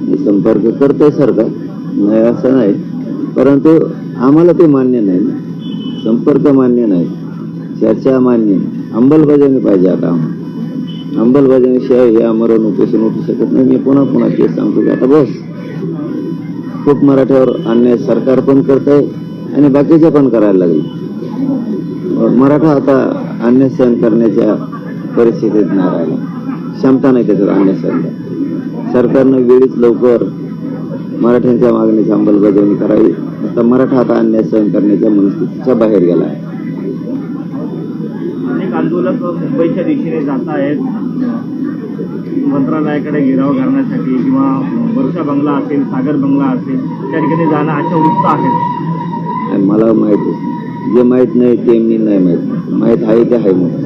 मी संपर्क करतोय सरकार नाही असं नाही. परंतु आम्हाला ते मान्य नाही. संपर्क मान्य नाही. चर्चा मान्य अंमलबजावणी पाहिजे आता आम्हाला. अंमलबजावणीशिवाय हे आमरण उपोषण उठू शकत नाही. मी पुन्हा पुन्हा तेच सांगतो की आता बस. खूप मराठ्यावर अन्याय सरकार पण करत आहे आणि बाकीचे पण करायला लागले. मराठा आता अन्याय सहन करण्याच्या परिस्थितीत नाही राहिला. क्षमता नाही त्याच्यात अन्याय सहन सरकारनं वेळीच लवकर मराठ्यांच्या मागणीची अंमलबजावणी करावी. आता मराठा आता अन्याय सहन करण्याच्या मनस्थितीच्या बाहेर गेला आहे. अनेक आंदोलक मुंबईच्या दिशेने जात आहेत. मंत्रालयाकडे घेराव करण्यासाठी किंवा वर्षा बंगला असेल सागर बंगला असेल त्या ठिकाणी जाणं अशा वृत्त आणि मला माहीत जे माहीत नाही ते मी नाही माहीत. माहीत आहे ते आहे मग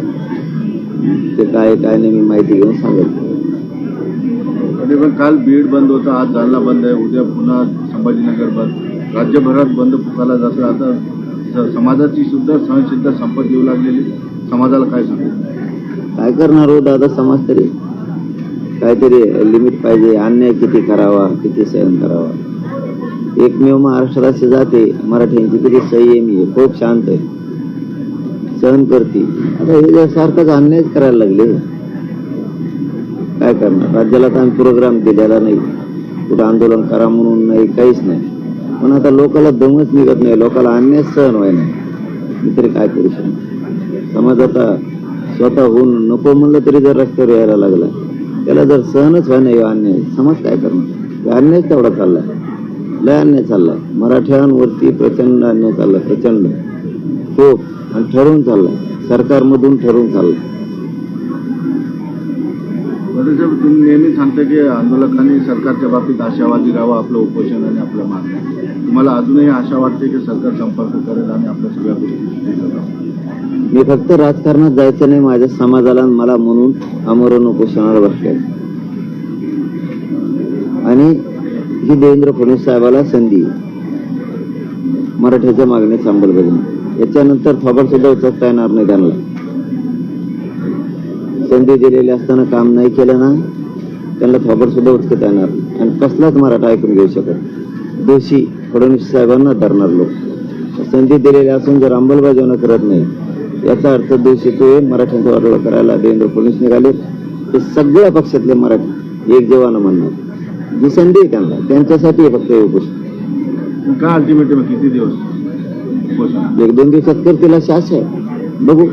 ते काय काय नाही मी माहिती घेऊन सांगत तरी पण काल बीड बंद होता आज जालना बंद आहे उद्या पुन्हा संभाजीनगर बंद. राज्यभरात बंद पुकारला जातो. आता समाजाची सुद्धा सहनशीलता संपत येऊ लागलेली. समाजाला काय सांगू? काय करणार हो दादा समाज तरी? काहीतरी लिमिट पाहिजे. अन्याय किती करावा किती सहन करावा? एकमेव महाराष्ट्रात असे जाते मराठ्यांची किती संयमी आहे खूप शांत आहे. सहन करते. आता हे सारखाच अन्यायच करायला लागले. काय करणार? राज्याला काही प्रोग्राम दिलेला नाही. कुठं आंदोलन करा म्हणून नाही काहीच नाही. पण आता लोकाला दमच निघत नाही. लोकाला अन्याय सहन व्हाय नाही. मी तरी काय करू शकतो? समाज आता स्वतः होऊन नको म्हणलं तरी जर रस्त्यावर यायला लागला त्याला जर सहनच व्हाय नाही अन्याय. समाज काय करणार? हे अन्याय तेवढा चाललाय. लय अन्याय चाललाय. मराठ्यांवरती प्रचंड अन्याय चालला प्रचंड. खूप. आणि ठरवून चाललाय. सरकारमधून ठरवून चाललाय. म्हणजे साहेब तुम्ही नेहमी सांगता की आंदोलकांनी सरकारच्या बाबतीत आशावादी राहावं आपलं उपोषण आणि आपल्या मागण्या तुम्हाला अजूनही आशा वाटते की सरकार संपर्क करेल आणि आपल्या सगळ्या गोष्टी मी फक्त राजकारणात जायचं नाही माझ्या समाजाला आणि मला म्हणून आमरण उपोषणाला बसले आणि ही देवेंद्र फडणवीस साहेबाला संधी मराठ्याच्या मागणीची अंमलबजावणी. याच्यानंतर थोबड सुद्धा उचलता येणार नाही त्यांना. संधी दिलेली असताना काम नाही केलं ना त्यांना थोबड सुद्धा उचकता येणार. आणि कसलाच मराठा ऐकून घेऊ शकत दोषी फडणवीस साहेबांना धरणार लोक. संधी दिलेली असून जर अंमलबजावणी करत नाही याचा अर्थ दोषी तो मराठ्यांचा वाटोळा करायला देवेंद्र फडणवीस निघाले. ते सगळ्या पक्षातले मराठी एक जेवानं म्हणणार. जी संधी आहे त्यांना त्यांच्यासाठी फक्त उपोषण. का अल्टिमेटम किती दिवस एक दोन दिवसात करतील अशी आशा आहे. बघू.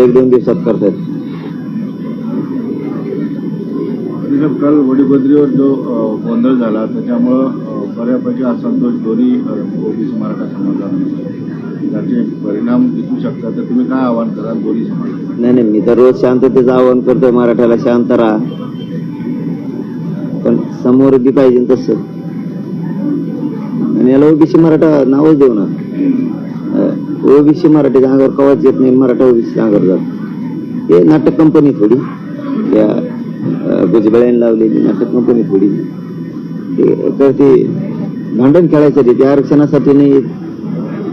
एक दोन दिवसात करतायत. साहेब काल वडीबद्रीवर जो गोंधळ झाला त्याच्यामुळं बऱ्यापैकी असंतोष दोन्ही ओबीसी मराठा समाजाला त्याचे परिणाम दिसू शकतात. तर तुम्ही काय आवाहन कराल दोन्ही समाज नाही नाही मी तर रोज शांततेचं आवाहन करतोय मराठ्याला शांत राहा. पण समोर बी पाहिजे तसं. आणि याला ओबीसी मराठा नावच देऊ ना ओबीसी मराठीच्या अंगावर कवाच येत नाही मराठा ओबीसी अंगावर जात. हे नाटक कंपनी थोडी. त्या भुजबळ्याने लावलेली नाटक कंपनी थोडी ते तर ते भांडण खेळायसाठी ते आरक्षणासाठी नाही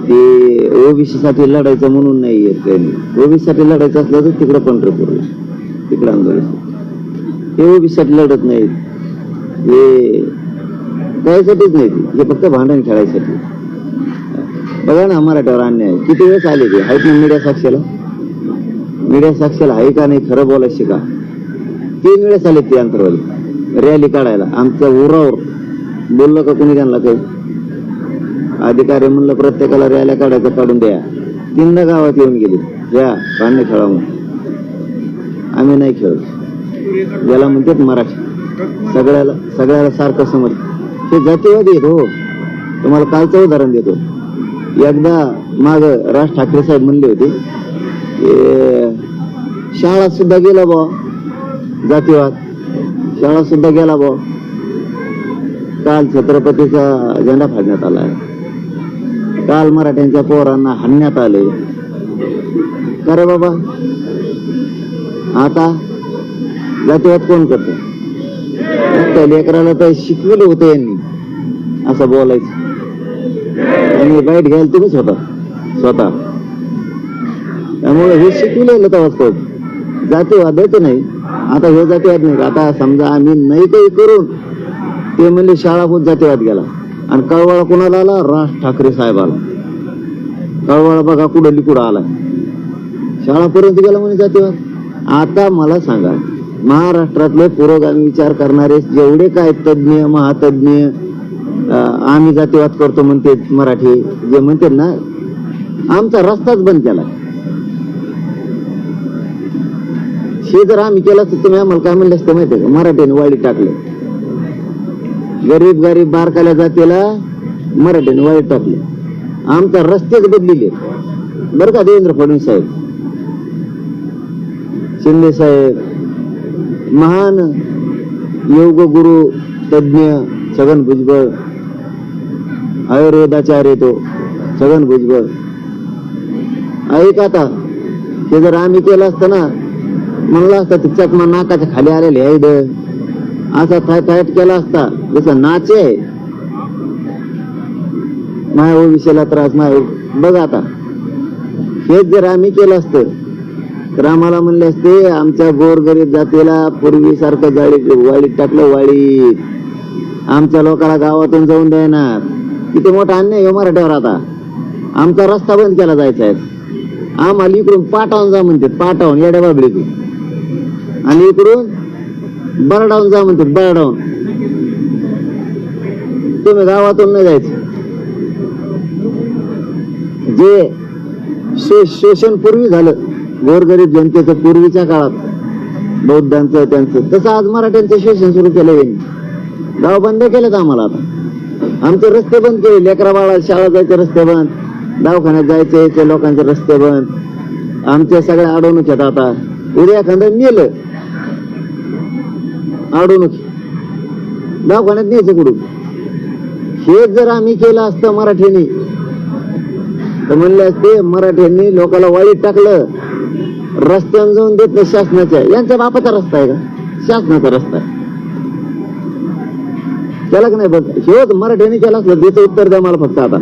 ते ओबीसीसाठी लढायचं म्हणून नाही येत त्यांनी. ओबीसी साठी लढायचं असलं तर तिकडं पंढरपूरला तिकडं आंदोलन. ते ओबीसीसाठी लढत नाहीत. हे त्यासाठीच नाही ते. हे फक्त भांडण खेळायसाठी. बघा ना मराठ्यावर अन्याय. किती वेळेस आले ते? आहेत ना मीडिया साक्षीला? मीडिया साक्षीला आहे का नाही? खरं बोलायचं शिका तीन वेळेस आले ते अंतरवाली रॅली काढायला. आमच्या उरावर. बोललं का कोणी त्यांना काही? अधिकारी म्हणलं प्रत्येकाला रॅल्या काढायचं काढून द्या. तीनदा गावात येऊन गेले. या भांडणे खेळा म्हणून. आम्ही नाही खेळत. याला म्हणतात मराठी. सगळ्याला सगळ्याला सारखं समज. हे जातीवादी आहेत हो. तुम्हाला कालचं उदाहरण देतो. एकदा माग राज ठाकरे साहेब म्हणले होते की शाळा सुद्धा गेला बा जातीवाद. शाळा सुद्धा गेला बा काल छत्रपतीचा झेंडा फाडण्यात आला आहे. काल मराठ्यांच्या पोरांना हाणण्यात आले. अरे बाबा? आता जातीवाद कोण करतो? त्या लेकराला तर शिकवलं होतं यांनी. असं बोलायचं. आणि बाईट घ्यायला तुम्ही स्वतः स्वतः. त्यामुळे हे शिकवलेलं तर वास्तव जातीवादाचं नाही. आता हे जातीवाद नाही. आता समजा आम्ही नाही काही करून ते म्हणले शाळा खूप जातीवाद गेला. आणि कळवाळा कोणाला आला? राज ठाकरे साहेबाला. कळवाळा बघा कुठं लिकुडं आला शाळापर्यंत गेला म्हणे जातीवाद. आता मला सांगा महाराष्ट्रातले पुरोगामी विचार करणारे जेवढे काय तज्ज्ञ महातज्ञ आम्ही जातीवाद करतो म्हणते मराठी जे म्हणते ना आमचा रस्ताच बंद केला हे जर आम्ही केलं तर तुम्ही आम्हाला काय म्हणलं असतं माहितीये का? मराठीने वाळी टाकले. गरीब गरीब बारकाल्या जातीला मराठीने वाळी टाकले. आमचा रस्तेच बदलिले बरं का देवेंद्र फडणवीस साहेब? शिंदे साहेब महान योग गुरु तज्ञ छगन भुजबळ आयुर्वेदाचार्य तो छगन भुजबळ. ऐक आता ते जर आम्ही केलं असतं ना म्हणलं असतं ते चकमा नाकाच्या खाली आलेले आहे असा थाय थायट केला असता. जसं नाचे. आहे माया हो विषयाला त्रास माय हो. बघ आता. हेच जर आम्ही केलं असतं तर आम्हाला म्हणले असते आमच्या गोरगरीब जातीला पूर्वीसारखं जाळी वाळीत टाकलं वाळीत आमच्या लोकांना गावातून जाऊन देणार. किती मोठा अन्याय आहे मराठ्यावर आता. आमचा रस्ता बंद केला जायचा आहे. आम्हाला इकडून पाटावून जा म्हणते पाटावून येड्या बाबडीतून. आणि इकडून बरडावून जा म्हणते बरडावून तुम्ही गावातून नाही जायचं. जे शोषण पूर्वी झालं गोरगरीब जनतेचं पूर्वीच्या काळात बौद्धांचं त्यांचं तसं आज मराठ्यांचं शोषण सुरू केलं यांनी. गाव बंद केलेत आम्हाला आता. आमचे रस्ते बंद केले लेकरा बाळा शाळा जायचे रस्ते बंद. दवाखान्यात जायचे यायचे लोकांचे रस्ते बंद. आमच्या सगळ्या अडवणूक येतात आता उद्या एखादं नेलं अडवणूक दवाखान्यात न्यायचं कुठून? हे जर आम्ही केलं असतं मराठीने तर म्हणले असते मराठ्यांनी लोकांना वाळीत टाकलं रस्त्यावर जाऊन देत नाही शासनाच्या. यांच्या बापाचा रस्ता आहे का? शासनाचा रस्ता आहे. त्याला नाही बघ? हेच मराठ्याने केलं असलं त्याचं उत्तर द्या मला फक्त आता.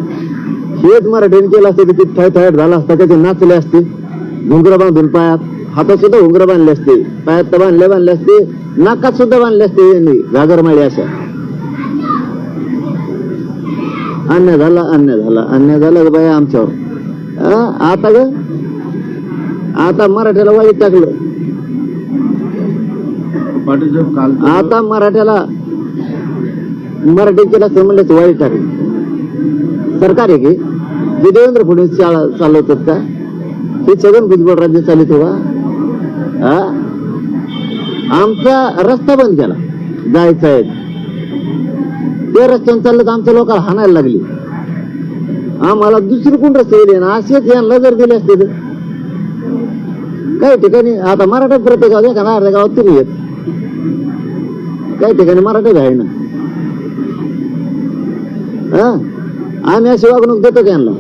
हेच मराठीने केलं असतं की थाय थायट झाला असता त्याचे नाचले असते घुंगरा बांधून पायात. हातात सुद्धा घुंगर बांधले असते पायात बांधले बांधले असते नाकात सुद्धा बांधले असते यांनी घागरमाळी अशा. अन्याय झाला अन्याय झाला अन्याय झाला ग बाया आमच्यावर? आता ग आता मराठ्याला वाईट टाकलं. आता मराठ्याला मराठी केला म्हणलं वाईट टाकलं. सरकार आहे की? जे देवेंद्र फडणवीस शाळा चालवतात का? हे छगन भुजबळ राज्य चालित हो हा आमचा रस्ता बंद केला. जायचंय आहे. ते रस्त्याने चाललं तर आमच्या लोकांना हाणायला लागली. आम्हाला दुसरी कोण रस्ते दिले? ना असेच यांना जर दिले असते तर. काही ठिकाणी आता मराठा प्रत्येक गावात एखादा अर्ध्या गावात तुम्ही येत. काही ठिकाणी मराठा आहे ना. हा? आम्ही अशी वागणूक देतो यांना?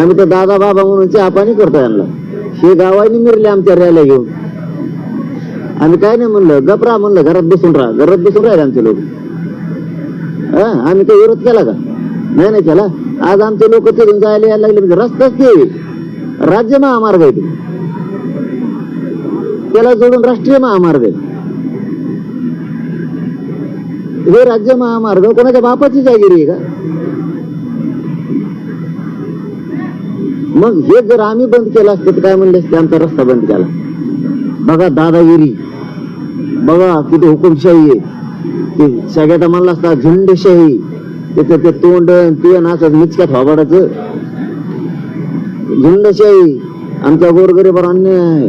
आम्ही तर दादा बाबा म्हणून चहा पाणी करतो यांना. हे गावाने मिरले आमच्या रॅल्या घेऊन. आम्ही काय नाही म्हणलं गपरा म्हणलं घरात बसून राहा. घरात बसून राहिले आमचे लोक. हा? आम्ही काही विरोध केला का? नाही नाही केला. आज आमचे लोक तिथून जायला यायला लागले म्हणजे रस्ताच ते राज्य महामार्ग आहे ते. त्याला जोडून राष्ट्रीय महामार्ग आहे. हे राज्य महामार्ग कोणाच्या बापाची जागिरी आहे का? मग हे जर आम्ही बंद केलं असतं तर काय म्हणले असते? आमचा रस्ता बंद केला. बघा दादागिरी. बघा किती हुकुमशाही आहे. ते सगळ्यात म्हणला असता झुंडशाही. त्याचं ते तोंड ते नाचत मिचक्यात वाबाडाचं झुंडशाही आमच्या गोरगरीबर अन्याय आहे.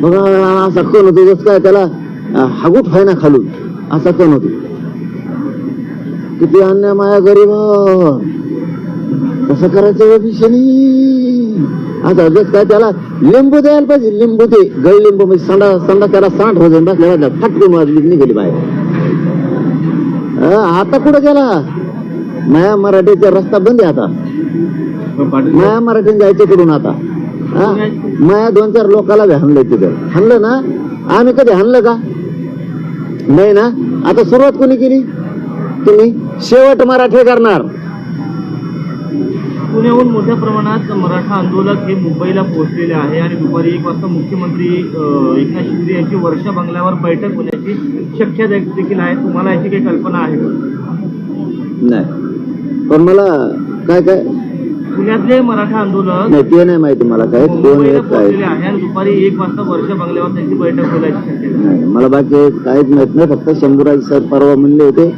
बघा असा कण होतो जस काय त्याला हागूट व्हाय ना खालून. असा कण होतो. किती अन्याय माया गरीब कसं करायचं विषयनी आता काय त्याला लिंबू द्यायला पाहिजे. लिंबू दे. गळ लिंबू म्हणजे संडा संडा त्याला सांड हो जाईल बसल्या फटकून वाजली बाहेर. आता कुठं गेला? माया मराठीचा रस्ता बंद आहे आता. माया मराठीने जायचं करून आता. हा? माया दोन चार लोकाला बी तिथं. हाणलं ना? आम्ही कधी हाणलं का? नाही ना? आता सुरुवात कोणी केली? तुम्ही? शेवट मराठी करणार. पुण्याहून मोठ्या प्रमाणात मराठा आंदोलक हे मुंबईला पोहोचलेले आहे आणि दुपारी एक वाजता मुख्यमंत्री एकनाथ शिंदे यांची वर्षा बंगल्यावर बैठक होण्याची शक्यता देखील आहे. तुम्हाला याची काही कल्पना आहे का? नाही. पण मला काय काय? पुण्यातले मराठा आंदोलक नाही ते नाही माहिती मला काय पोहोचलेले आहे आणि दुपारी एक वाजता वर्षा बंगल्यावर त्यांची बैठक होण्याची शक्यता. नाही मला बाकी काहीच माहीत नाही. फक्त शंभूराज साहेब परवा म्हणले होते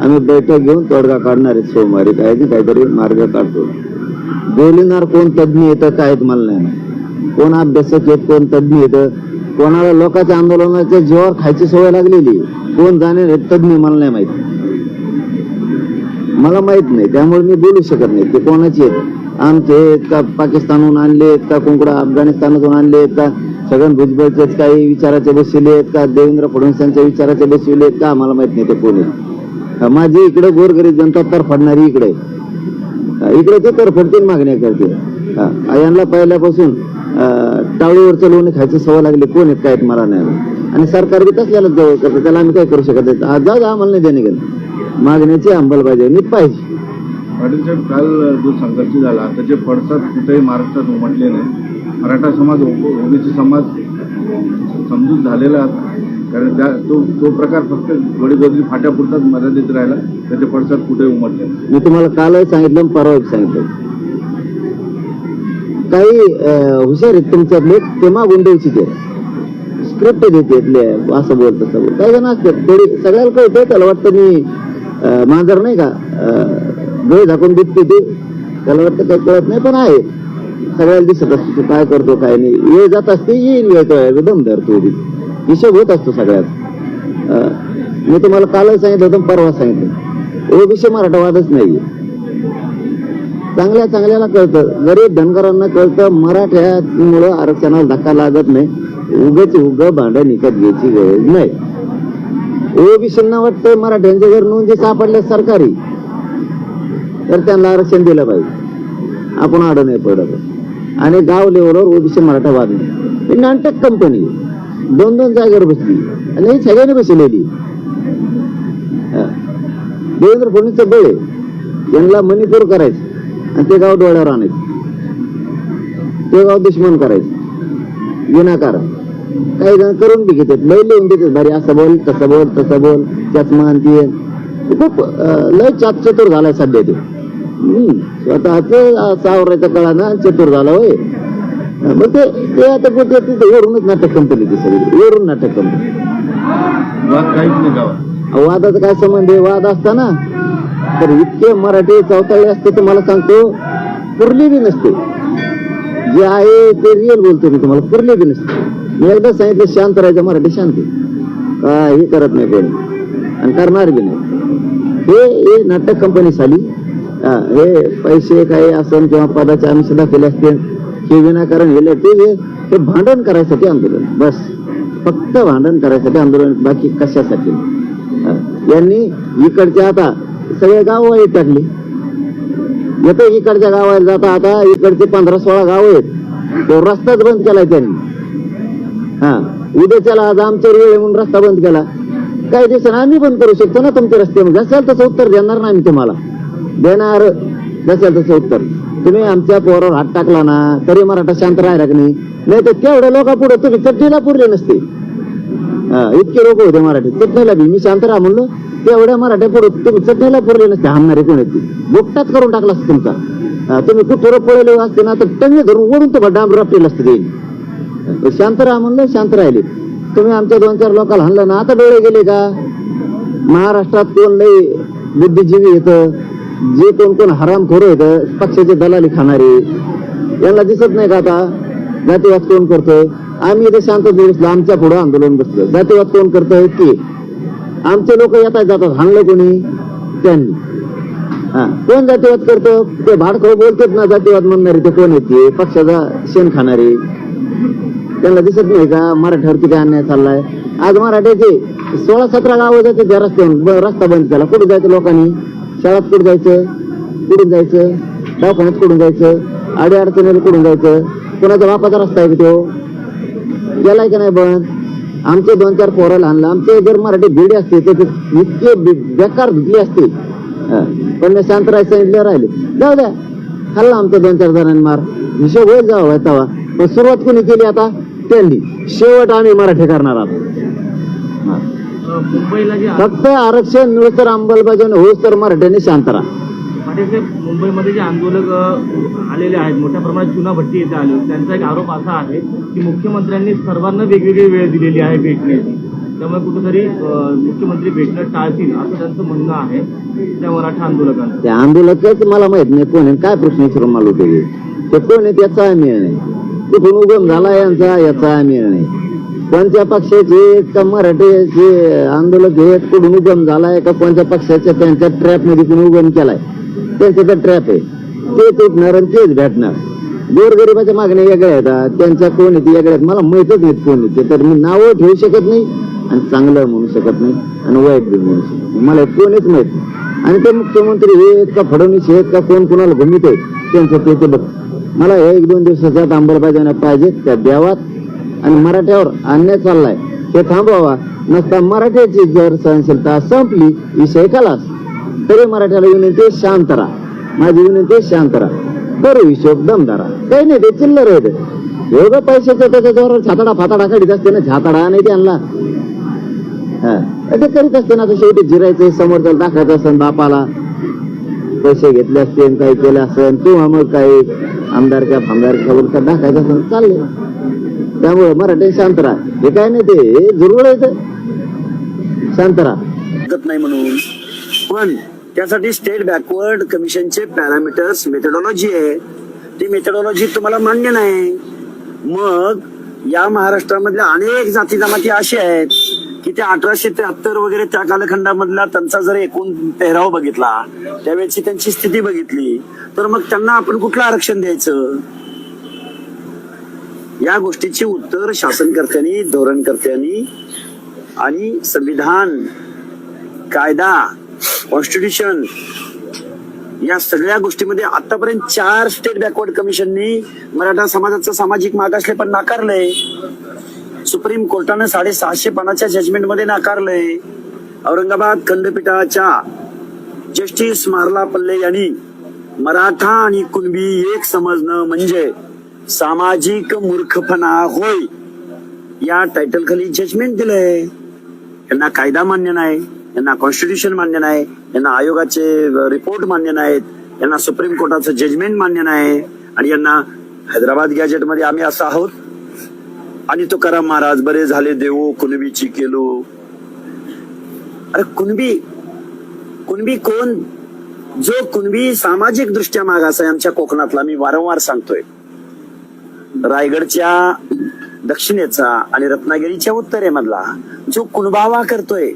आम्ही बैठक घेऊन तोडगा काढणार आहे सोमवारी. काय काहीतरी मार्ग काढतो. बोलणार कोण तज्ज्ञ येतं काय ते मला नाही कोण अभ्यासक येत कोण तज्ज्ञ येतं. कोणाला लोकांच्या आंदोलनाच्या जीवावर खायची सवय लागलेली कोण जाणे तज्ज्ञ मला नाही माहीत. मला माहीत नाही त्यामुळे मी बोलू शकत नाही ते कोणाचे आमचे का पाकिस्तानहून आणले का कोणकडं अफगाणिस्तानातून आणले का छगन भुजबळचे काही विचाराचे बसविले का देवेंद्र फडणवीसांच्या विचाराचे बसविले का आम्हाला माहीत नाही ते कोणी माझी इकडे गोरगरीब जनता तर फडणारी इकडे इकडे ते तर फडतील मागण्या करते. यांना पहिल्यापासून टाळीवरचं टाळूवरचं लोणी खायची सवय लागली कोण आहेत काय मला नाही आणि सरकार बी तसल्याला जवळ करतं त्याला आम्ही काय करू शकत नाही. आज जाऊ आम्हाला नाही देणे गेलं मागण्याची अंमलबजावणी पाहिजे. पाटील साहेब काल जो संघर्ष झाला त्याचे पडसाद कुठेही महाराष्ट्रात उमटले नाही मराठा समाज ओबीसी समाज समजूत झालेला कारण त्या तो तो प्रकार फक्त गडीगोदरी फाट्यापुरताच मर्यादित राहिला. त्याचे पडसाद कुठे उमटले मी तुम्हाला कालही सांगितलं आणि परवा सांगितलं. काही हुशार आहेत तुमच्यातले ते मागून द्यायची ते. स्क्रिप्ट देते असं बोल तसं काही जण असतात थोडी सगळ्याला कळतं त्याला वाटतं मी मांजर नाही का? अं, डोळे झाकून दिसते ते त्याला वाटतं काही कळत नाही पण आहे. सगळ्याला दिसत असते तू काय करतो काय नाही. वेळ जात असते येईल येतो दम धरतो. हिशोब होत असतो सगळ्यात. मी तुम्हाला कालच सांगितलं होतं परवा सांगितलं. ओबीसी मराठावादच नाही चांगल्या चांगल्याला कळतं. गरीब धनगरांना कळतं मराठ्यामुळं आरक्षणाला धक्का लागत नाही. उगच उग भांडण निकत घ्यायची गरज नाही. ओबीसींना वाटतं मराठ्यांच्या जर नोंदी सापडल्या सरकारी. तर त्यांना आरक्षण दिलं पाहिजे. आपण आड नाही पडत. आणि गाव लेवलवर ओबीसी मराठा वाद नाही. नाटक कंपनी दोन दोन जागेवर बसली. आणि सगळ्यांनी बसलेली देवेंद्र फडणवीसचं बळ यांना मणिपूर करायचं. आणि ते गाव डोळ्यावर आणायचं. ते गाव दुश्मन करायचं. विनाकारण. काही जण करून बी घेतात. लय लिहून देतात. भारी असं बोल तसं बोल तसं बोल. त्याच आणि ते खूप लय चात चतुर झालाय सध्या ते. हम्म. स्वतःच सावरायच्या ना चतुर झाला होय. मग ते ते आता कुठे तिथे वरूनच नाटक कंपनी ती सगळी. वरून नाटक कंपनी वाद काहीच नाही गावात. वादाचा काय संबंध आहे? वाद असताना. तर इतके मराठी चौताळले असते तर मला सांगतो पुरली बी नसते. जे आहे ते रिअल बोलतो मी तुम्हाला पुरली बी नसते. मी एकदा सांगितलं शांत राहायचं मराठी शांती काही करत नाही कोणी. आणि करणार बी नाही. हे हे नाटक कंपनी साली हा, हे पैसे काही असन किंवा पदाचे आम्ही दाखवले असते हे विनाकारण हे लढते हे भांडण करायसाठी आंदोलन. बस. फक्त भांडण करायसाठी आंदोलन. बाकी कशासाठी? यांनी इकडच्या आता सगळे गाव वाईट टाकली येतो इकडच्या गावाला जाता आता इकडचे पंधरा सोळा गाव आहेत. तो रस्ताच बंद केलाय त्यांनी. हा. उद्याच्याला आज आमच्या वेळ म्हणून रस्ता बंद केला. काही दिवसांना आम्ही बंद करू शकतो ना तुमच्या रस्त्यामध्ये असेल तसं उत्तर देणार नाही आम्ही तुम्हाला. देणार. जसाल तसं उत्तर. तुम्ही आमच्या पोरावर हात टाकला ना तरी मराठा शांत राहिला की नाही? नाही तर तेवढ्या लोका पुढे तुम्ही चटणीला पुरले नसते. इतके लोक होते मराठी. चटणीला बी. मी शांत राहा म्हणलो तेवढ्या मराठ्या पुढे तुम्ही चटणीला पुरले नसते हाणणारे कोण आहेत बोकटात करून टाकला असतं तुमचा. तुम्ही कुठं पळले असते ना तर टंगे धरून ओढून तुम्हाला डांब रपटेल असतं ते. शांत राहा म्हणलं शांत राहिले. तुम्ही आमच्या दोन चार लोकांना हाणलं ना आता डोळे गेले का? महाराष्ट्रात कोण लय बुद्धिजीवी येतं? जे कोण कोण हरामखोर येतं पक्षाचे दलाली खाणारे यांना दिसत नाही का आता? जातीवाद कोण करतोय? आम्ही इथे शांत बसलो आमच्या पुढे आंदोलन बसलं. जातीवाद कोण करतोय? की आमचे लोक येतात जातात हाणलं कोणी? त्यांनी. हा. कोण जातीवाद करतो? ते भाडखोर बोलतात ना जातीवाद म्हणणारे ते कोण येते पक्षाचा शेण खाणारे. त्यांना दिसत नाही का? मराठ्यावरती काय अन्याय चाललाय? आज मराठ्याचे सोळा सतरा गावं जाते त्या रस्त्यावर रस्ता बंद केला. कुठे जायचं लोकांनी? शाळात कुठं जायचं? कुठून जायचं? दवाखान्यात कुठून जायचं? आडी अडचणीला कुठून जायचं? कोणाचा बापाचा रस्ता आहे की तो? गेलाय का नाही बंद? आमचे दोन चार पोराला आणलं आमचे जर मराठी भिडे असते ते इतके बेकार धुतले असते. पण शांत राहायचं सांगितले राहिले. जाऊ द्या. खाल्ला आमच्या दोन चार जणांनी मार. हिशोब होईल जावा तवा पण सुरुवात कोणी केली आता? त्यांनी. शेवट आम्ही मराठी करणार आहोत. मुंबईला जे फक्त आरक्षण मिळत तर अंमलबजावणी होईस तर मराठ्यांनी शांत राहा. मुंबईमध्ये जे आंदोलक आलेले आहेत मोठ्या प्रमाणात चुना भट्टी येथे आले. त्यांचा एक आरोप असा आहे की मुख्यमंत्र्यांनी सर्वांना वेगवेगळी वेळ दिलेली आहे भेटण्याची. त्यामुळे कुठेतरी मुख्यमंत्री भेटणं टाळतील असं त्यांचं म्हणणं आहे त्या मराठा आंदोलकांचं. ते आंदोलकच मला माहीत नाही कोण आहे. काय प्रश्न विचारून मला ते कोण आहे त्याचा नाही कुठून उगम झाला यांचा याचा नाही कोणत्या पक्षाचे का मराठीचे आंदोलक हे कुठून उगम झालाय का कोणत्या पक्षाच्या त्यांच्या ट्रॅपमध्ये कुणी उगम केलाय? त्यांचं तर ट्रॅप आहे. तेच उठणार आणि तेच भेटणार. गोरगरिबाच्या मागण्या वेगळ्या आहेत. त्यांच्या कोण येते वेगळ्या आहेत. मला माहितच नाहीत कोण येते तर मी नावं ठेवू शकत नाही आणि चांगलं म्हणू शकत नाही आणि वाईट बी म्हणू शकत नाही. मला कोणीच माहीत आणि ते मुख्यमंत्री हे आहेत का फडणवीस आहेत का कोण कोणाला भूमित आहे त्यांचं ते ते बघ. मला हे एक दोन दिवसाच्या अंमलबजावण्या पाहिजे. त्या द्यावात आणि मराठ्यावर अन्याय चाललाय. हे थांबवावा नसता मराठ्याची जर सहनशीलता संपली विषय कलास तरी मराठ्याला विनंती शांत राहा. माझी विनंती शांत राहा. करू हिशोब दमदारा काही नाही ते चिल्लर आहे एवढं पैशाचं त्याच्यावर छाताडा फाताडा काढीत असते ना छाताडा नाही ते हा. ते करीत असते ना आता शेवटी जिरायचं समोरच्याला दाखवायचं असेल बापाला. पैसे घेतले असते आणि काही केलं असेल किंवा मग काही आमदारच्या फामदारच्या वर दाखायचं असेल चालले. त्यामुळे मराठी शांत राहा हे काय नाही ते दुर्बळ आहे शांत राहा नाही म्हणून. पण त्यासाठी स्टेट बॅकवर्ड कमिशनचे पॅरामीटर्स मेथडॉलॉजी आहे. ती मेथडॉलॉजी तुम्हाला मान्य नाही. मग या महाराष्ट्रामधल्या अनेक जाती जमाती अशा आहेत की त्या अठराशे त्र्याहत्तर वगैरे त्या कालखंडामधला त्यांचा जर एकूण पेहराव बघितला त्यावेळेची त्यांची स्थिती बघितली तर मग त्यांना आपण कुठलं आरक्षण द्यायचं? या गोष्टीची उत्तर शासनकर्त्यांनी धोरणकर्त्यांनी आणि संविधान कायदा कॉन्स्टिट्यूशन या सगळ्या गोष्टीमध्ये आतापर्यंत चार स्टेट बॅकवर्ड कमिशननी मराठा समाजाचं सामाजिक मागासले पण नाकारलंय. सुप्रीम कोर्टानं साडेसहाशे पानाच्या जजमेंटमध्ये नाकारलंय. औरंगाबाद खंडपीठाच्या जस्टिस मारला पल्ले यांनी मराठा आणि कुणबी एक समजणं म्हणजे सामाजिक मूर्खपणा होय. या टायटल खाली जजमेंट दिलंय. यांना कायदा मान्य नाही यांना कॉन्स्टिट्यूशन मान्य नाही यांना आयोगाचे रिपोर्ट मान्य नाहीत यांना सुप्रीम कोर्टाचं जजमेंट मान्य नाही आणि यांना हैदराबाद गॅजेटमध्ये आम्ही असं आहोत. आणि तो करा महाराज बरे झाले देवो कुणबीची केलो. अरे कुणबी कुणबी कोण? जो कुणबी सामाजिक दृष्ट्या मागास आहे आमच्या कोकणातला मी वारंवार सांगतोय. रायगडच्या दक्षिणेचा आणि रत्नागिरीच्या उत्तरेमधला जो कुणबावा करतोय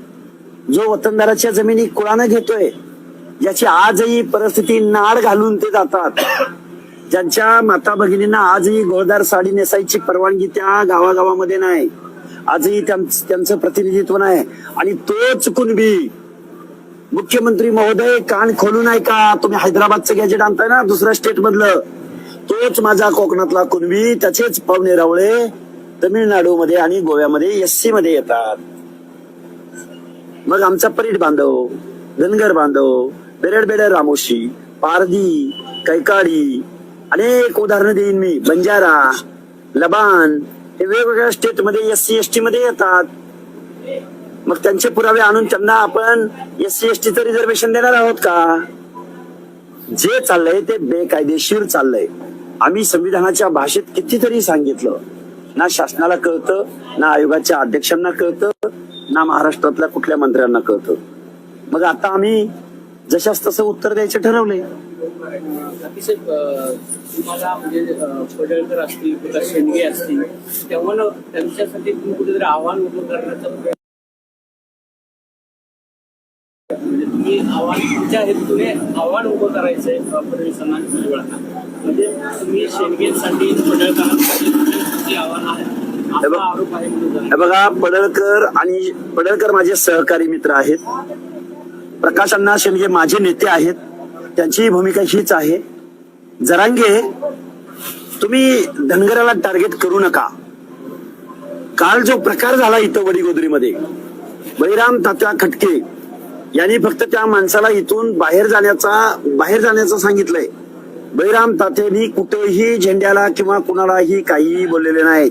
जो वतनदाराच्या जमिनी कुळानं घेतोय ज्याची आजही परिस्थिती नाड घालून ते जातात ज्यांच्या माता भगिनींना आजही गोळदार साडी नेसायची परवानगी त्या गावागावामध्ये नाही आजही त्यांचं प्रतिनिधित्व नाही. आणि तोच कुणबी मुख्यमंत्री महोदय कान खोलून ऐका तुम्ही हैदराबादचं गॅजेट आणताय ना दुसऱ्या स्टेट मधलं. तोच माझा कोकणातला कुणबी त्याचेच पाहुणे रावळे तमिळनाडूमध्ये आणि गोव्यामध्ये एससी मध्ये येतात. मग आमचा परीट बांधव धनगर बांधव बेरड बेडर रामोशी पारदी कैकाडी अनेक उदाहरणं देईन मी. बंजारा लबान हे वेगवेगळ्या स्टेटमध्ये एससी एस टी मध्ये येतात. मग त्यांचे पुरावे आणून त्यांना आपण एस सी एस टीचं रिझर्वेशन देणार आहोत का? जे चाललंय ते बेकायदेशीर चाललंय. आम्ही संविधानाच्या भाषेत कितीतरी सांगितलं. ना शासनाला कळतं ना आयोगाच्या अध्यक्षांना कळतं ना महाराष्ट्रातल्या कुठल्या मंत्र्यांना कळतं. मग आता आम्ही जशाच तसं उत्तर द्यायचं ठरवलंय. अतिशय तुम्हाला म्हणजे पडळकर असतील प्रकाश शेंडगे असतील तेव्हा त्यांच्यासाठी तुम्ही कुठेतरी आव्हान उभं करण्याचा प्रयत्न- म्हणजे आव्हान तुमच्या हेतूने आव्हान उभं फडणवीसांना आणि भुजबळांना म्हणजे तुम्ही पडळकरांसाठी तुमचे आव्हान आहे आहे. हे बघा पडळकर आणि पडळकर माझे सहकारी मित्र आहेत. प्रकाश अण्णा शेंडगे माझे नेते आहेत. त्यांची भूमिका हीच आहे. जरांगे तुम्ही धनगराला टार्गेट करू नका. काल जो प्रकार झाला इथं वडीगोदरीमध्ये बळीराम तात्या खटके यांनी फक्त त्या माणसाला इथून बाहेर जाण्याचा बाहेर जाण्याचं सांगितलंय. बैराम तात्यांनी कुठेही झेंड्याला किंवा कुणालाही काहीही बोललेले नाहीत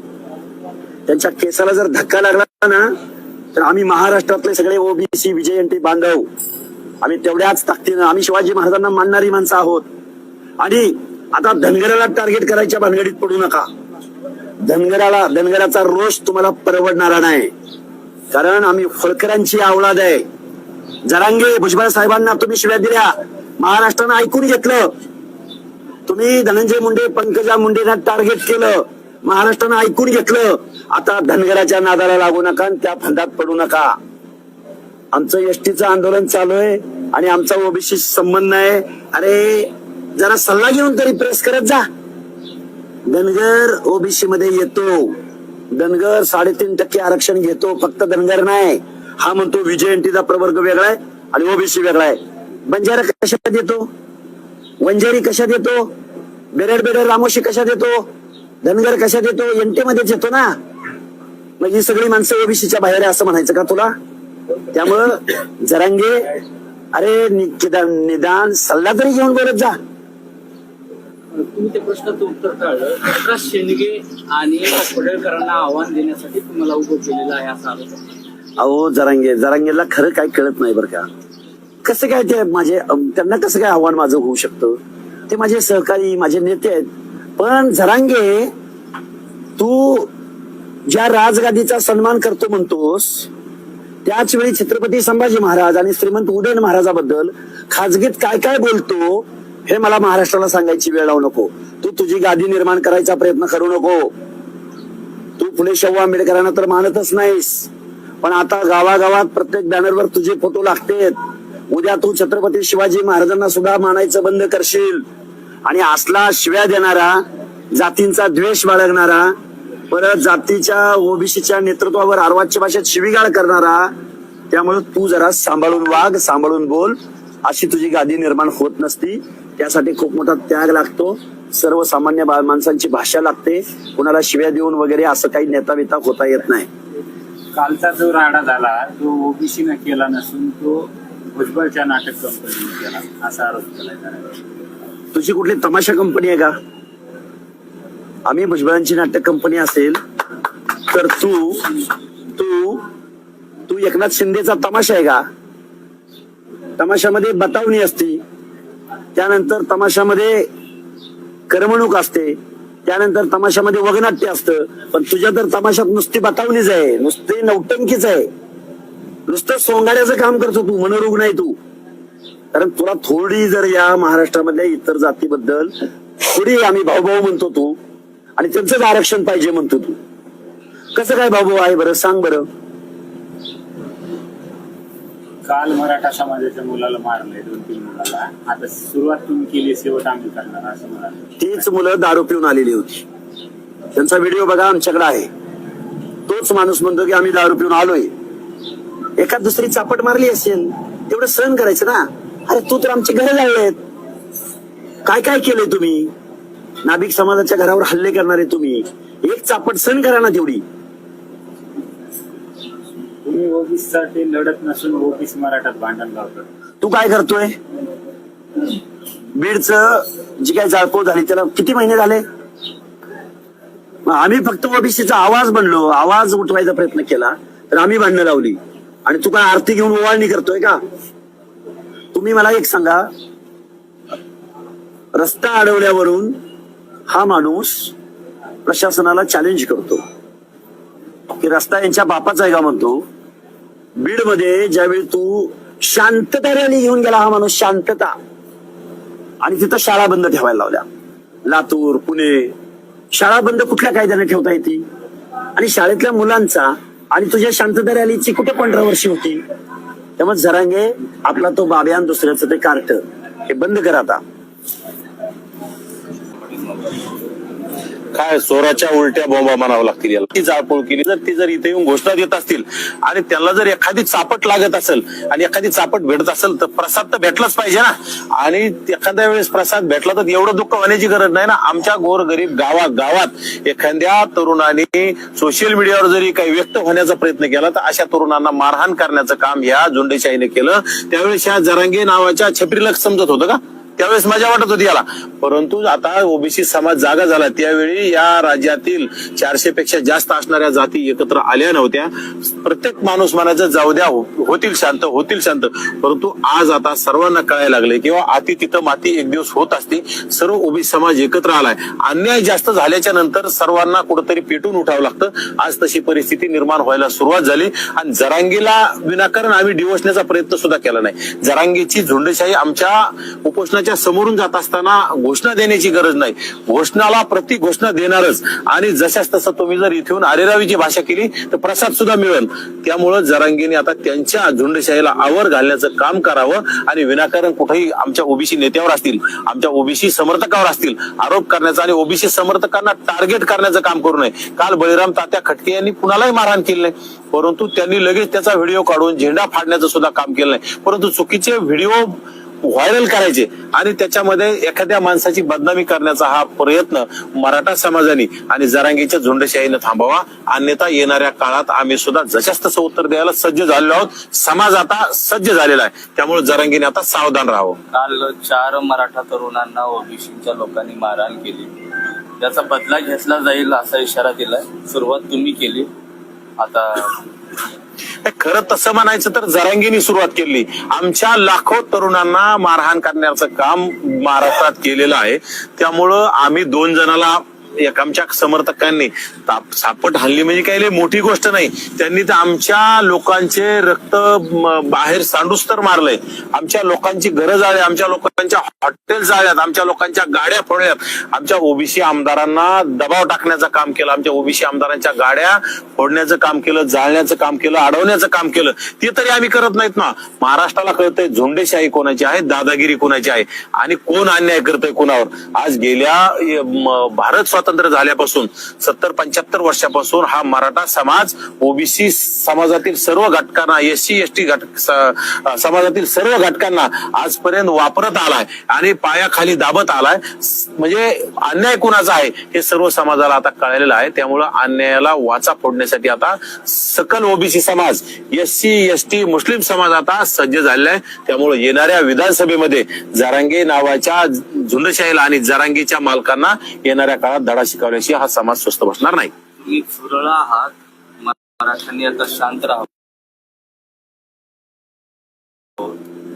त्यांच्या केसाला जर धक्का लागला ना तर आम्ही महाराष्ट्रातले सगळे ओबीसी विजयंती बांधव आम्ही तेवढ्याच ताकदीनं आम्ही शिवाजी महाराजांना मानणारी माणसं आहोत. आणि आता धनगराला टार्गेट करायच्या भानगडीत पडू नका. धनगराला धनगराचा रोष तुम्हाला परवडणारा नाही. कारण आम्ही होळकरांची आवलाद आहे. जरांगे भुजबळ साहेबांना तुम्ही शिव्या दिल्या. महाराष्ट्रानं ऐकून घेतलं. तुम्ही धनंजय मुंडे पंकजा मुंडेना टार्गेट केलं. महाराष्ट्रानं ऐकून घेतलं. आता धनगराच्या नादाला लागू नका आणि त्या फंदात पडू नका. आमचं एसटीचं आंदोलन चालू आहे आणि आमचा ओबीसी संबंध आहे. अरे जरा सल्ला घेऊन तरी प्रेस करत जा. धनगर ओबीसी मध्ये येतो. धनगर साडेतीन टक्के आरक्षण घेतो. फक्त धनगर नाही. हा म्हणतो विजयंतीचा प्रवर्ग वेगळा आहे आणि ओबीसी वेगळा आहे. बंजारा कशात येतो? वंजारी कशात येतो? बेरड बेरड रामोशी कशात येतो? धनगर कशात येतो? एनटी मध्येच येतो ना. मग ही सगळी माणसं ओबीसीच्या बाहेर आहे असं म्हणायचं का तुला? त्यामुळं जरांगे अरे निदान निदान सल्ला तरी घेऊन बोलत जा. तुम्ही त्या प्रश्नाचं उत्तर टाळलं. प्रकाश शेंडगे आणि आव्हान देण्यासाठी तुम्हाला उभं केलेलं आहे असं आलं अहो जरांगे जरांगेला खरं काय कळत नाही बरं का. कसं काय ते माझे त्यांना कसं काय आव्हान माझं होऊ शकतं? ते माझे सहकारी माझे नेते आहेत. पण जरांगे तू ज्या राजगादीचा सन्मान करतो म्हणतोस त्याच वेळी छत्रपती संभाजी महाराज आणि श्रीमंत उदयन महाराजाबद्दल खाजगीत काय काय बोलतो हे मला महाराष्ट्राला सांगायची वेळ लावू नको. तू तुझी गादी निर्माण करायचा प्रयत्न करू नको. तू पुढे शाहू आंबेडकरांना तर मानतच नाहीस. पण आता गावागावात प्रत्येक बॅनरवर तुझे फोटो लागतेत. उद्या तू छत्रपती शिवाजी महाराजांना सुद्धा मानायचं बंद करशील. आणि असला शिव्या देणारा जातींचा द्वेष बाळगणारा परत जातीच्या ओबीसीच्या नेतृत्वावर आरवाच्या भाषेत शिवीगाळ करणारा त्यामुळे तू जरा सांभाळून वाघ सांभाळून बोल. अशी तुझी गादी निर्माण होत नसती. त्यासाठी खूप मोठा त्याग लागतो. सर्वसामान्य माणसांची भाषा लागते. कुणाला शिव्या देऊन वगैरे असं काही नेता बिता होता येत नाही. कालचा जो राडा झाला तो ओबीसीनं केला नसून तो भुजबळच्या नाटक कंपनीने केला असा आरोप केलाय जरा. तुझी कुठली तमाशा कंपनी आहे का आम्ही भुजबळांची नाटक कंपनी असेल तर तू तू तू एकनाथ शिंदेचा तमाशा आहे का तमाशामध्ये बतावणी असते त्यानंतर तमाशामध्ये करमणूक असते त्यानंतर तमाशामध्ये वगनाट्य असतं. पण तुझ्या तर तमाशात नुसती बतावणीच आहे. नुसती नौटंकीच आहे. नुसतं सोंगाड्याचं काम करतो तू मनोरुग्ण आहे तू. कारण तुला थोडी जर या महाराष्ट्रामधल्या इतर जातीबद्दल थोडी आम्ही भाऊभाऊ म्हणतो तू आणि त्यांचंच आरक्षण पाहिजे म्हणतो तू. कसं काय भाऊभाऊ आहे बरं? सांग बरं. काल मराठा समाजाच्या मुलाला मारलंय दोन तीन मुलाला. आता सुरुवात तुम्ही केली शेवट आम्ही करणार असं म्हणाले तीच मुलं दारू पिऊन आलेली होती. त्यांचा व्हिडिओ बघा आमच्याकडे आहे. तोच माणूस म्हणतो की आम्ही दारू पिऊन आलोय. एखाद दुसरी चापट मारली असेल तेवढं सहन करायचं ना. अरे तू तर आमची घरं जाळलेत काय काय केलंय तुम्ही? नाभिक समाजाच्या घरावर हल्ले करणारे तुम्ही. एक चापट सहन करा ना तेवढी. तुम्ही ओबीसी साठी लढत नसून ओबीस मराठात भांडण लावतात तू काय करतोय? बीडच जी काय जाळपोळ झाली त्याला किती महिने झाले? मग आम्ही फक्त ओबीसीचा आवाज बनलो आवाज उठवायचा प्रयत्न केला तर आम्ही भांडणं लावली. आणि तू काय आरती घेऊन ओवाळणी करतोय का? तुम्ही मला एक सांगा रस्ता अडवल्यावरून हा माणूस प्रशासनाला चॅलेंज करतो. की रस्ता यांच्या बापाचा आहे का म्हणतो? बीडमध्ये ज्यावेळी तू शांतता रॅली घेऊन गेला हा माणूस शांतता. आणि तिथं शाळा बंद ठेवायला लावल्या. लातूर पुणे. शाळा बंद कुठल्या कायद्याने ठेवता येते? आणि शाळेतल्या मुलांचा आणि तुझ्या शांतता रॅलीची कुठे कॉन्ट्रावर्सी होती? त्यामुळे जरांगे आपला तो बाब्यान दुसऱ्याचं ते कार्ट हे बंद कर आता. काय चोराच्या उलट्या बॉम्बा म्हणावं लागतील याला. ती जाळपोळ केली जर ती जर इथे येऊन घोषणा देत असतील आणि त्यांना जर एखादी चापट लागत असेल आणि एखादी चापट भेटत असेल तर प्रसाद तर भेटलाच पाहिजे ना. आणि एखाद्या वेळेस प्रसाद भेटला तर एवढं दुःख होण्याची गरज नाही ना. आमच्या गोरगरीब गावात गावात एखाद्या तरुणाने सोशल मीडियावर जरी काही व्यक्त होण्याचा प्रयत्न केला तर अशा तरुणांना मारहाण करण्याचं काम या झुंडेशाहीने केलं. त्यावेळेस ह्या जरांगे नावाच्या छपरीला समजत होतं का? त्यावेळेस मजा वाटत होती याला. परंतु आता ओबीसी समाज जागा झाला. त्यावेळी या राज्यातील चारशे पेक्षा जास्त असणाऱ्या जाती एकत्र आल्या नव्हत्या. प्रत्येक माणूस मनाचा जाऊ द्या होतील शांत होतील शांत. परंतु आज आता सर्वांना कळायला लागले किंवा आती तिथं माती एक दिवस होत असते. सर्व ओबीसी समाज एकत्र आलाय. अन्याय जास्त झाल्याच्यानंतर सर्वांना कुठंतरी पेटून उठावं लागतं. आज तशी परिस्थिती निर्माण व्हायला सुरुवात झाली. आणि जरांगीला विनाकारण आम्ही डिवोसण्याचा प्रयत्न सुद्धा केला नाही. जरांगीची झुंडशाही आमच्या उपोषणाच्या समोरून जात असताना घोषणा देण्याची गरज नाही. घोषणाला प्रत्येक घोषणा देणारच. आणि जशाच तसं तुम्ही जर इथून अरेरावीची भाषा केली तर प्रसाद सुद्धा मिळेल. त्यामुळं जरांगीने आता त्यांच्या झुंडशाहीला आवर घालण्याचं काम करावं आणि विनाकारण कुठेही आमच्या ओबीसी नेत्यावर असतील आमच्या ओबीसी समर्थकावर असतील आरोप करण्याचा आणि ओबीसी समर्थकांना टार्गेट करण्याचं काम करू नये. काल बळीराम तात्या खटके यांनी कुणालाही मारहाण केली नाही. परंतु त्यांनी लगेच त्याचा व्हिडिओ काढून झेंडा फाडण्याचं सुद्धा काम केलं नाही. परंतु चुकीचे व्हिडिओ व्हायरल करायचे आणि त्याच्यामध्ये एखाद्या माणसाची बदनामी करण्याचा हा प्रयत्न मराठा समाजाने आणि जरांगीच्या झुंडशाहीनं थांबावा. अन्यथा येणाऱ्या काळात आम्ही सुद्धा जशाच तसं उत्तर द्यायला सज्ज झालेलो आहोत. समाज आता सज्ज झालेला आहे. त्यामुळे जरांगीने आता सावधान राहावं. काल चार मराठा तरुणांना ओबीसीच्या लोकांनी मारहाण केली. त्याचा बदला घेतला जाईल असा इशारा दिलाय. सुरुवात तुम्ही केली. आता खरं तसं म्हणायचं तर जरांगीनी सुरुवात केली. आमच्या लाखो तरुणांना मारहाण करण्याचं काम महाराष्ट्रात केलेलं आहे. त्यामुळं आम्ही दोन जणाला आमच्या समर्थकांनी सापट हल्ली म्हणजे काही मोठी गोष्ट नाही. त्यांनी तर आमच्या लोकांचे रक्त बाहेर सांडूस तर मारलंय. आमच्या लोकांची घरं आली आमच्या लोकांच्या हॉटेल जाळल्यात आमच्या लोकांच्या गाड्या फोडल्यात. आमच्या ओबीसी आमदारांना दबाव टाकण्याचं काम केलं आमच्या ओबीसी आमदारांच्या गाड्या फोडण्याचं काम केलं जाळण्याचं काम केलं अडवण्याचं काम केलं. ते तरी आम्ही करत नाहीत ना. महाराष्ट्राला कळतंय झोंडेशाही कोणाची आहे दादागिरी कोणाची आहे आणि कोण अन्याय करतोय कोणावर. आज गेल्या भारत स्वतः स्वातंत्र्य झाल्यापासून सत्तर पंच्याहत्तर वर्षापासून हा मराठा समाज ओबीसी समाजातील सर्व घटकांना एससी एसटी घटक समाजातील सर्व घटकांना आजपर्यंत वापरत आलाय आणि पायाखाली दाबत आलाय. म्हणजे अन्याय कुणाचा आहे हे सर्व समाजाला आता कळलेलं आहे. त्यामुळं अन्यायाला वाचा फोडण्यासाठी आता सकल ओबीसी समाज एससी एसटी एस टी मुस्लिम समाज आता सज्ज झालेला आहे. त्यामुळे येणाऱ्या विधानसभेमध्ये जारांगे नावाच्या झुंडशाहीला आणि जरांगीच्या मालकांना येणाऱ्या काळात धडा शिकवल्याशी हा समाज स्वस्त बसणार नाही. तुम्ही आहात मराठ्यांनी आता शांत राहावं.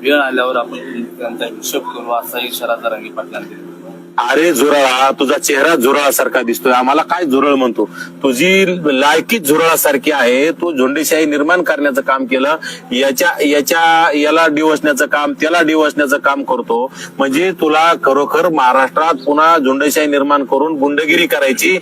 वेळ आल्यावर आपण त्यांचा हिशोब करू असा इशारा जरांगी पाटलांनी दिला. अरे झुरळा तुझा चेहरा झुरळासारखा दिसतोय. आम्हाला काय झुरळ म्हणतो? तुझी लायकीच झुरळासारखी आहे. तू झोंडेशाही निर्माण करण्याचं काम केलं. याच्या याच्या याला डिवसण्याचं काम त्याला डिवसण्याचं काम करतो. म्हणजे तुला खरोखर महाराष्ट्रात पुन्हा झुंडेशाही निर्माण करून गुंडगिरी करायची.